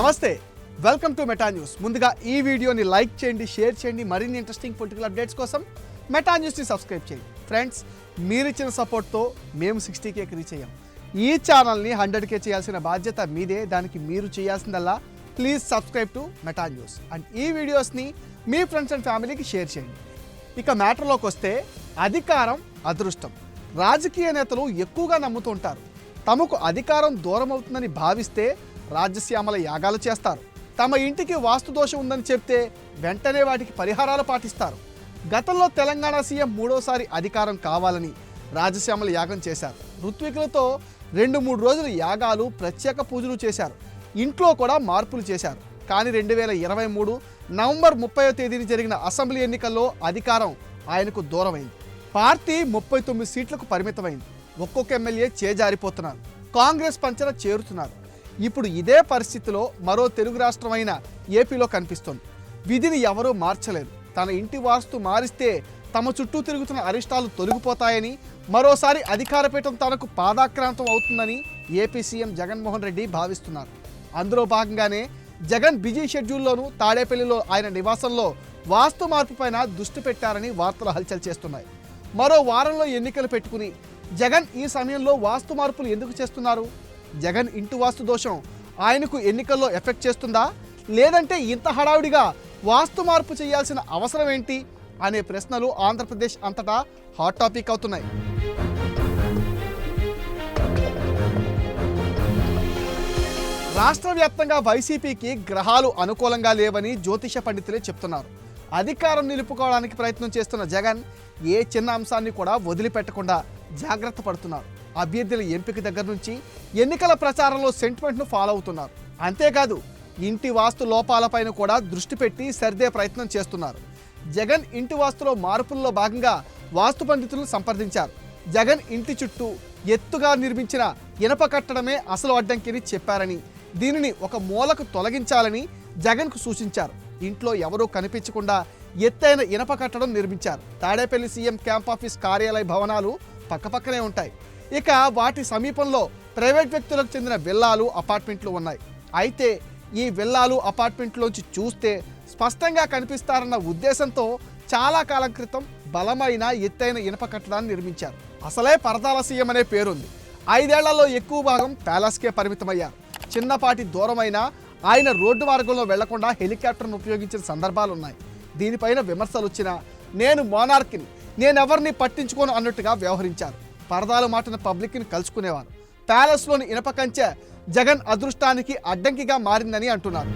నమస్తే. Welcome to Meta news ముందుగా ఈ వీడియోని లైక్ చేయండి షేర్ చేయండి. మరిన్ని ఇంట్రెస్టింగ్ పొలిటికల్ అప్డేట్స్ కోసం మెటా న్యూస్ని సబ్స్క్రైబ్ చేయండి. ఫ్రెండ్స్ మీరిచ్చిన సపోర్ట్తో మేము సిక్స్టీ కేకి రీచ్ అయ్యాం. ఈ ఛానల్ని హండ్రెడ్ కే చేయాల్సిన బాధ్యత మీదే. దానికి మీరు చేయాల్సిందల్లా please subscribe to Meta news and ఈ వీడియోస్ని మీ ఫ్రెండ్స్ అండ్ ఫ్యామిలీకి షేర్ చేయండి. ఇక మ్యాటర్లోకి వస్తే అధికారం అదృష్టం. రాజకీయ నేతలు ఎక్కువగా నమ్ముతుంటారు తమకు అధికారం దూరం అవుతుందని భావిస్తే రాజ్యశ్యామల యాగాలు చేస్తారు. తమ ఇంటికి వాస్తు దోషం ఉందని చెప్తే వెంటనే వాటికి పరిహారాలు పాటిస్తారు. గతంలో తెలంగాణ సీఎం మూడోసారి అధికారం కావాలని రాజశ్యామల యాగం చేశారు. ఋత్వికులతో రెండు మూడు రోజులు యాగాలు ప్రత్యేక పూజలు చేశారు. ఇంట్లో కూడా మార్పులు చేశారు. కానీ రెండు వేల ఇరవై మూడు నవంబర్ ముప్పైవ తేదీని జరిగిన అసెంబ్లీ ఎన్నికల్లో అధికారం ఆయనకు దూరమైంది. పార్టీ ముప్పై తొమ్మిది సీట్లకు పరిమితమైంది. ఒక్కొక్క ఎమ్మెల్యే చేజారిపోతున్నారు. కాంగ్రెస్ పంచన చేరుతున్నారు. ఇప్పుడు ఇదే పరిస్థితిలో మరో తెలుగు రాష్ట్రమైన ఏపీలో కనిపిస్తోంది. విధిని ఎవరూ మార్చలేరు తన ఇంటి వాస్తు మారిస్తే తమ చుట్టూ తిరుగుతున్న అరిష్టాలు తొలగిపోతాయని మరోసారి అధికారపీఠం తనకు పాదాక్రాంతం అవుతుందని ఏపీ సీఎం జగన్మోహన్ రెడ్డి భావిస్తున్నారు. అందులో భాగంగానే జగన్ బిజీ షెడ్యూల్లోనూ తాడేపల్లిలో ఆయన నివాసంలో వాస్తు మార్పు పైన దృష్టి పెట్టారని వార్తలు హల్చల్ చేస్తున్నాయి. మరో వారంలో ఎన్నికలు పెట్టుకుని జగన్ ఈ సమయంలో వాస్తు మార్పులు ఎందుకు చేస్తున్నారు? జగన్ ఇంటి వాస్తు దోషం ఆయనకు ఎన్నికల్లో ఎఫెక్ట్ చేస్తుందా? లేదంటే ఇంత హడావుడిగా వాస్తు మార్పు చేయాల్సిన అవసరం ఏంటి? అనే ప్రశ్నలు ఆంధ్రప్రదేశ్ అంతటా హాట్ టాపిక్ అవుతున్నాయి. రాష్ట్ర వ్యాప్తంగా వైసీపీకి గ్రహాలు అనుకూలంగా లేవని జ్యోతిష పండితులే చెప్తున్నారు. అధికారం నిలుపుకోవడానికి ప్రయత్నం చేస్తున్న జగన్ ఏ చిన్న అంశాన్ని కూడా వదిలిపెట్టకుండా జాగ్రత్త పడుతున్నారు. అభ్యర్థుల ఎంపిక దగ్గర నుంచి ఎన్నికల ప్రచారంలో సెంటిమెంట్ను ఫాలో అవుతున్నారు. అంతేకాదు ఇంటి వాస్తు లోపాలపైన కూడా దృష్టి పెట్టి సర్దే ప్రయత్నం చేస్తున్నారు. జగన్ ఇంటి వాస్తులో మార్పుల్లో భాగంగా వాస్తు పండితులను సంప్రదించారు. జగన్ ఇంటి చుట్టూ ఎత్తుగా నిర్మించిన ఇనప కట్టడమే అసలు అడ్డంకిని చెప్పారని దీనిని ఒక మూలకు తొలగించాలని జగన్కు సూచించారు. ఇంట్లో ఎవరూ కనిపించకుండా ఎత్తైన ఇనప కట్టడం నిర్మించారు. తాడేపల్లి సీఎం క్యాంప్ ఆఫీస్ కార్యాలయ భవనాలు పక్కపక్కనే ఉంటాయి. ఇక వాటి సమీపంలో ప్రైవేట్ వ్యక్తులకు చెందిన విల్లాలు అపార్ట్మెంట్లు ఉన్నాయి. అయితే ఈ విల్లాలు అపార్ట్మెంట్లోంచి చూస్తే స్పష్టంగా కనిపిస్తారన్న ఉద్దేశంతో చాలా కాలం క్రితం బలమైన ఎత్తైన ఇనప కట్టడాన్ని నిర్మించారు. అసలే పరదాల సీఎం అనే పేరుంది. ఐదేళ్ళలో ఎక్కువ భాగం ప్యాలెస్కే పరిమితమయ్యారు. చిన్నపాటి దూరమైన ఆయన రోడ్డు మార్గంలో వెళ్ళకుండా హెలికాప్టర్ను ఉపయోగించిన సందర్భాలు ఉన్నాయి. దీనిపైన విమర్శలు వచ్చినా నేను మోనార్కిని నేనెవరిని పట్టించుకోను అన్నట్టుగా వ్యవహరించారు. పరదాలు మాటిన పబ్లిక్ని కలుసుకునేవారు. ప్యాలెస్లోని ఇనప కంచె జగన్ అదృష్టానికి అడ్డంకిగా మారిందని అంటున్నారు.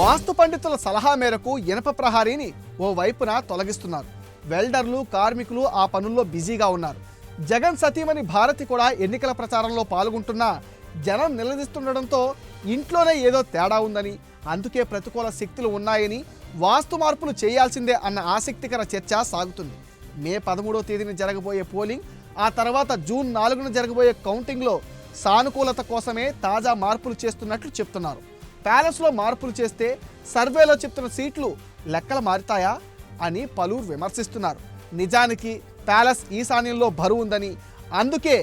వాస్తు పండితుల సలహా మేరకు ఇనప ప్రహారీని ఓ వైపున తొలగిస్తున్నారు. వెల్డర్లు కార్మికులు ఆ పనుల్లో బిజీగా ఉన్నారు. జగన్ సతీమణి భారతి కూడా ఎన్నికల ప్రచారంలో పాల్గొంటున్నా జనం నిలదీస్తుండడంతో ఇంట్లోనే ఏదో తేడా ఉందని అందుకే ప్రతికూల శక్తులు ఉన్నాయని వాస్తు మార్పులు చేయాల్సిందే అన్న ఆసక్తికర చర్చ సాగుతుంది. మే పదమూడో తేదీన జరగబోయే పోలింగ్ ఆ తర్వాత జూన్ నాలుగున జరగబోయే కౌంటింగ్లో సానుకూలత కోసమే తాజా మార్పులు చేస్తున్నట్లు చెప్తున్నారు. ప్యాలెస్లో మార్పులు చేస్తే సర్వేలో చెప్తున్న సీట్లు లెక్కలు మారుతాయా అని పలువురు విమర్శిస్తున్నారు. నిజానికి ప్యాలెస్ ఈశాన్యంలో బరువు ఉందని అందుకే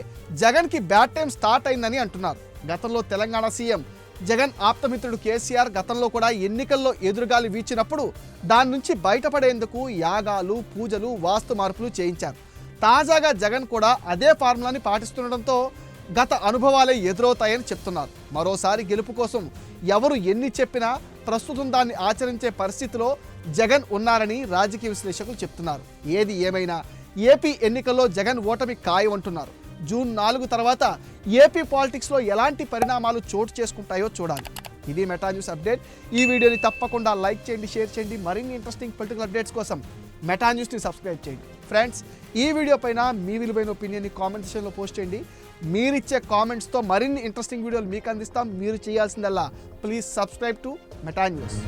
జగన్కి బ్యాడ్ టైం స్టార్ట్ అయిందని అంటున్నారు. గతంలో తెలంగాణ సీఎం జగన్ ఆప్తమిత్రుడు కేసీఆర్ గతంలో కూడా ఎన్నికల్లో ఎదురుగాలి వీచినప్పుడు దాని నుంచి బయటపడేందుకు యాగాలు పూజలు వాస్తు మార్పులు చేయించారు. తాజాగా జగన్ కూడా అదే ఫార్ములాని పాటిస్తుండడంతో గత అనుభవాలే ఎదురవుతాయని చెప్తున్నారు. మరోసారి గెలుపు కోసం ఎవరు ఎన్ని చెప్పినా ప్రస్తుతం దాన్ని ఆచరించే పరిస్థితిలో జగన్ ఉన్నారని రాజకీయ విశ్లేషకులు చెప్తున్నారు. ఏది ఏమైనా ఏపీ ఎన్నికల్లో జగన్ ఓటమి ఖాయమంటున్నారు. జూన్ నాలుగు తర్వాత ఏపీ పాలిటిక్స్లో ఎలాంటి పరిణామాలు చోటు చేసుకుంటాయో చూడాలి. ఇది మెటా న్యూస్ అప్డేట్. ఈ వీడియోని తప్పకుండా లైక్ చేయండి షేర్ చేయండి. మరిన్ని ఇంట్రెస్టింగ్ పొలిటికల్ అప్డేట్స్ కోసం మెటా న్యూస్ని సబ్స్క్రైబ్ చేయండి. ఫ్రెండ్స్ ఈ వీడియో పైన మీ విలువైన ఒపీనియన్ని కామెంట్ సెక్షన్లో పోస్ట్ చేయండి. మీరిచ్చే కామెంట్స్తో మరిన్ని ఇంట్రెస్టింగ్ వీడియోలు మీకు అందిస్తాం. మీరు చేయాల్సిందల్లా please subscribe to Meta news